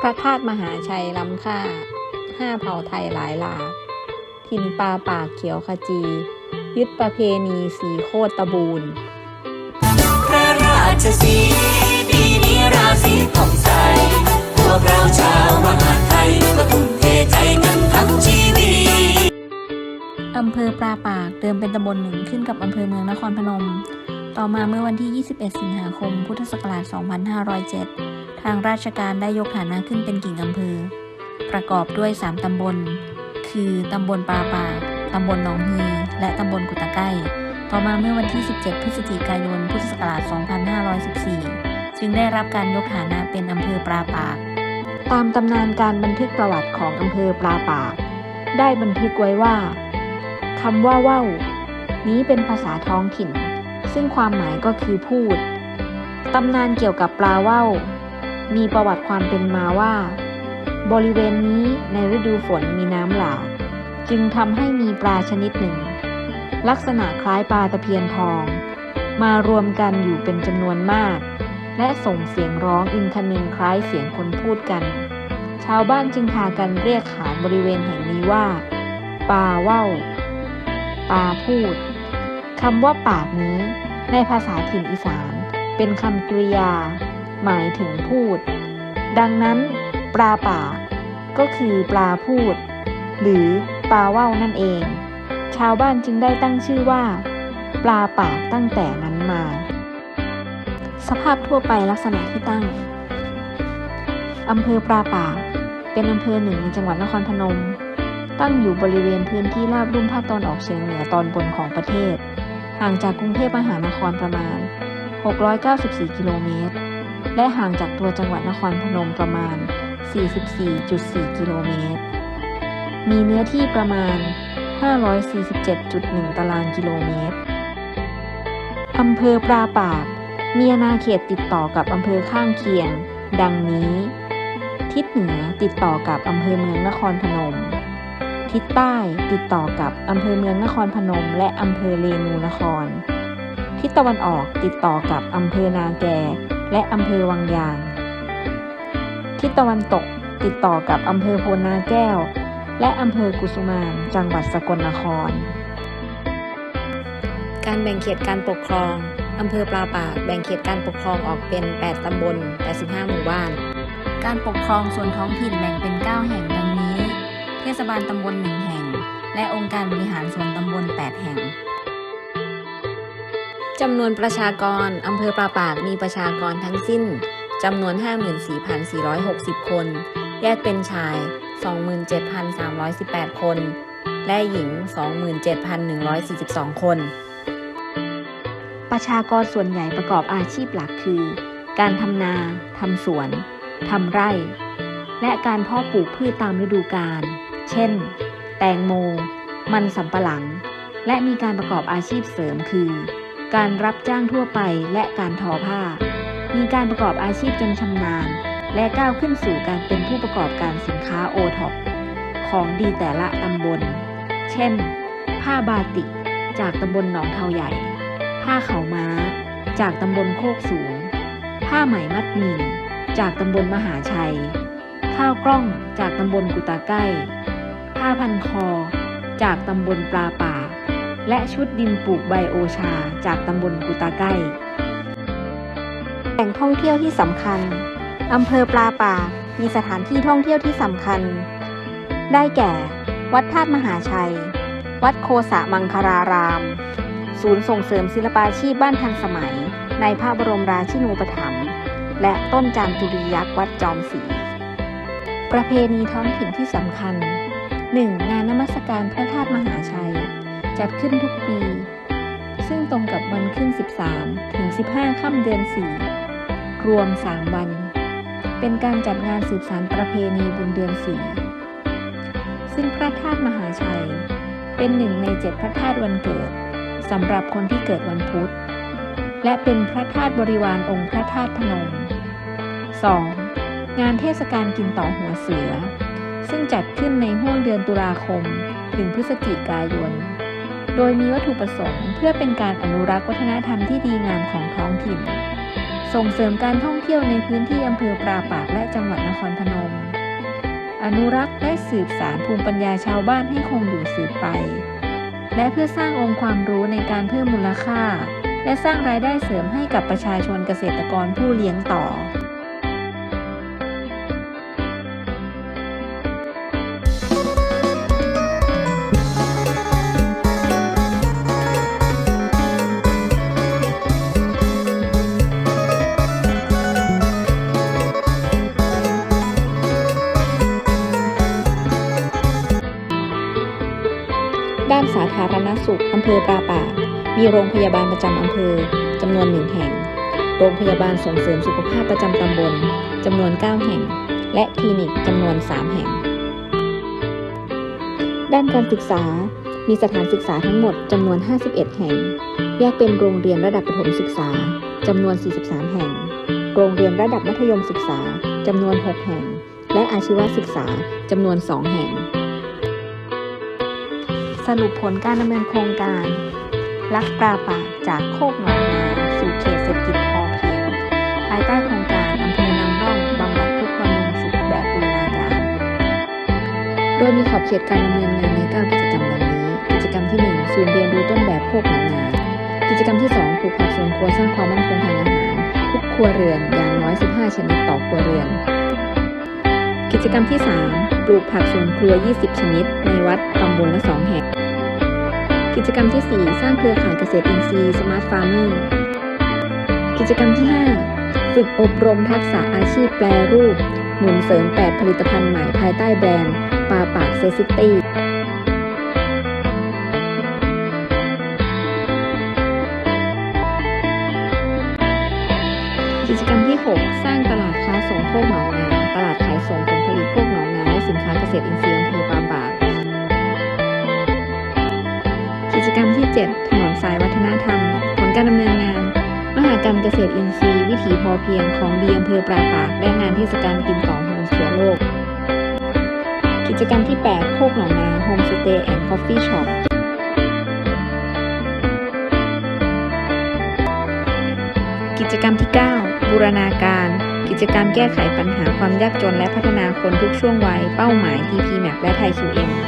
พระธาตุมหาชัยล้ำค่า ห้าเผ่าไทยหลายหลาถิ่นปลาปากเขียวขจี ยึดประเพณีสีโคตรตะบูนพระราชสีปีนี้ราศีผ่องใสพวกเราชาวมหาไทยก็ทุ่มเทใจกันทั้งชีวิตอำเภอปลาปากเดิมเป็นตำบลหนึ่งขึ้นกับอำเภอเมืองนครพนม ต่อมาเมื่อวันที่ 21 สิงหาคม พุทธศักราช 2507 ทางราชการได้ยกฐานะขึ้นเป็นกิ่งอำเภอ ประกอบด้วย 3 ตำบล คือตำบลปลาปาก ตำบลหนองฮีและตำบลกุตะไก้ ต่อมาเมื่อวันที่ 17 พฤศจิกายน พุทธศักราช 2514 จึงได้รับการยกฐานะเป็นอำเภอปลาปาก ตามตำนานการบันทึกประวัติของอำเภอปลาปาก ได้บันทึกไว้ว่าคำว่าว่าวนี้เป็นภาษาท้องถิ่น ซึ่งความหมายก็คือพูด ตำนานเกี่ยวกับปลาว่าวมีประวัติความเป็นมาว่า บริเวณนี้ในฤดูฝนมีน้ำหลากจึงทำให้มีปลาชนิดหนึ่ง ลักษณะคล้ายปลาตะเพียนทอง มารวมกันอยู่เป็นจำนวนมาก และส่งเสียงร้องอินทนึงคล้ายเสียงคนพูดกัน ชาวบ้านจึงพากันเรียกขานบริเวณแห่งนี้ว่าปลาเว่าวปาพูด คำว่าปากนี้ ในภาษาถิ่นอีสาน เป็นคำกริยา หมายถึงพูด ดังนั้น ปลาปากก็คือปลาพูด หรือปลาว่าวนั่นเอง ชาวบ้านจึงได้ตั้งชื่อว่า ปลาปากตั้งแต่นั้นมา สภาพทั่วไปลักษณะที่ตั้งอำเภอปลาปากเป็นอำเภอหนึ่งในจังหวัดนครพนม ตั้งอยู่บริเวณพื้นที่ราบลุ่มภาคตอนออกเฉียงเหนือตอนบนของประเทศ ห่างจากกรุงเทพมหานครประมาณ 694 กิโลเมตร และห่างจากตัวจังหวัดนครพนมประมาณ 44.4 กิโลเมตร มีเนื้อที่ประมาณ 547.1 ตารางกิโลเมตร อำเภอปลาปาก มีอาณาเขตติดต่อกับอำเภอข้างเคียง ดังนี้ ทิศเหนือติดต่อกับอำเภอเมืองนครพนม ทิศใต้ติดต่อกับอำเภอเมืองนครพนม และอำเภอเรนูนคร ทิศตะวันออกติดต่อกับอำเภอนาแก และอำเภอวังยาง ทิศตะวันตกติดต่อกับอำเภอโพนาแก้ว และอำเภอกุสุมานจังหวัดสกลนคร การแบ่งเขตการปกครองอำเภอปลาปากแบ่งเขตการปกครองออกเป็น 8 ตำบล 85 หมู่บ้าน การปกครองส่วนท้องถิ่นแบ่งเป็น 9 แห่งดังนี้เทศบาลตำบล1แห่ง และองค์การบริหารส่วนตำบล 8 แห่งจำนวนประชากรอำเภอปลาปากมีประชากรทั้งสิ้นจำนวน 54,460 คน แยกเป็นชาย 27,318 คน และหญิง 27,142 คน ประชากรส่วนใหญ่ประกอบอาชีพหลักคือ การทำนา ทำสวน ทำไร่ และการเพาะปลูกพืชตามฤดูกาล เช่น แตงโม มันสำปะหลัง และมีการประกอบอาชีพเสริมคือ การรับจ้างทั่วไปและการทอผ้า มีการประกอบอาชีพจนชำนาญ และก้าวขึ้นสู่การเป็นผู้ประกอบการสินค้าโอท็อปของดีแต่ละตำบล เช่น ผ้าบาติก จากตำบลหนองเทาใหญ่ ผ้าเขาม้า จากตำบลโคกสูง ผ้าไหมมัดหมี่ จากตำบลมหาชัย ข้าวกล้องจากตำบลกุตาใกล้ ผ้าพันคอ จากตำบลปลาป่า และชุดดินปลูกใบโอชาจากตำบลกุตาใกล้แหล่งท่องเที่ยวที่สำคัญ อำเภอปลาป่า มีสถานที่ท่องเที่ยวที่สำคัญ ได้แก่ วัดธาตุมหาชัย วัดโคสะมังคาราราม ศูนย์ส่งเสริมศิลปาชีพบ้านทันสมัย ในพระบรมราชินูปถัมภ์ และต้นจามจุรียักษ์วัดจอมศรี ประเพณีท้องถิ่นที่สำคัญ 1. งานนมัสการพระธาตุมหาชัย จัดขึ้นทุกปี ซึ่งตรงกับวันขึ้น 13 ถึง 15 ค่ำเดือน 4 รวม 3 วัน เป็นการจัดงานสืบสานประเพณีบุญเดือน 4 ซึ่งพระธาตุมหาชัย เป็นหนึ่งในเจ็ดพระธาตุวันเกิดสำหรับคนที่เกิดวันพุธ และเป็นพระธาตุบริวารองค์พระธาตุพนม 2. งานเทศกาลกินต่อหัวเสือ ซึ่งจัดขึ้นในห้วงเดือนตุลาคม ถึงพฤศจิกายน โดยมีวัตถุประสงค์เพื่อเป็นการอนุรักษ์วัฒนธรรมที่ดีงามของท้องถิ่น ส่งเสริมการท่องเที่ยวในพื้นที่อำเภอปราปากและจังหวัดนครพนม อนุรักษ์และสืบสารภูมิปัญญาชาวบ้านให้คงอยู่สืบไป และเพื่อสร้างองค์ความรู้ในการเพิ่มมูลค่า และสร้างรายได้เสริมให้กับประชาชนเกษตรกรผู้เลี้ยงต่อ ด้านสาธารณสุขอำเภอปราปากมีโรงพยาบาลประจำอำเภอจำนวนหนึ่งแห่ง โรงพยาบาลส่งเสริมสุขภาพประจำตำบลจำนวน 9 แห่ง และคลินิกจำนวน 3 แห่ง ด้านการศึกษา มีสถานศึกษาทั้งหมดจำนวน 51 แห่ง แยกเป็นโรงเรียนระดับประถมศึกษาจำนวน 43 แห่ง โรงเรียนระดับมัธยมศึกษาจำนวน 6 แห่ง และอาชีวศึกษาจำนวน 2 แห่ง สรุปผลการดำเนินโครงการลักปลาปากจากโคกหนองนาสู่เขตเศรษฐกิจพอเพียง ภายใต้โครงการอำเภอนำร่องบำบัดทุกข์บำรุงสุขแบบบูรณาการ โดยมีขอบเขตการดำเนินงานใน9กิจกรรมดังนี้ กิจกรรมที่ 1 ศูนย์เรียนรู้ต้นแบบโคกหนองนา กิจกรรมที่ 2 ปลูกผักสวนครัวสร้างความมั่นคงทางอาหาร ทุกครัวเรือนอย่างน้อย 15 ชนิดต่อครัวเรือน กิจกรรมที่ 3 ปลูกผักสวนครัว 20 ชนิด ในวัดตำบลละ 2 แห่ง กิจกรรมที่ 4 สร้างเครือข่ายเกษตรอินทรีย์ Smart Farmer กิจกรรมที่ 5 ฝึกอบรมทักษะอาชีพแปรรูป หนุนเสริม 8 ผลิตภัณฑ์ใหม่ภายใต้แบรนด์ปาปากเซซิตี้กิจกรรมที่ 6 สร้างตลาดค้าส่งโคกหนองนา สินค้าเกษตรอินทรีย์อำเภอปราบาก กิจกรรมที่ 7 ถนนสายวัฒนธรรม ผลการดำเนินงาน มหากรรมเกษตรอินทรีย์วิถีพอเพียงของดีอำเภอปราปาก และงานเทศกาลกินต่อโฮมสวนโลก กิจกรรมที่ 8 โคกหนองนาโฮมสเตย์แอนด์คอฟฟี่ช็อปกิจกรรมที่ 9 บูรณาการ กิจกรรมแก้ไขปัญหาความยากจนและพัฒนาคนทุกช่วงวัย เป้าหมาย TP Map และไทย QM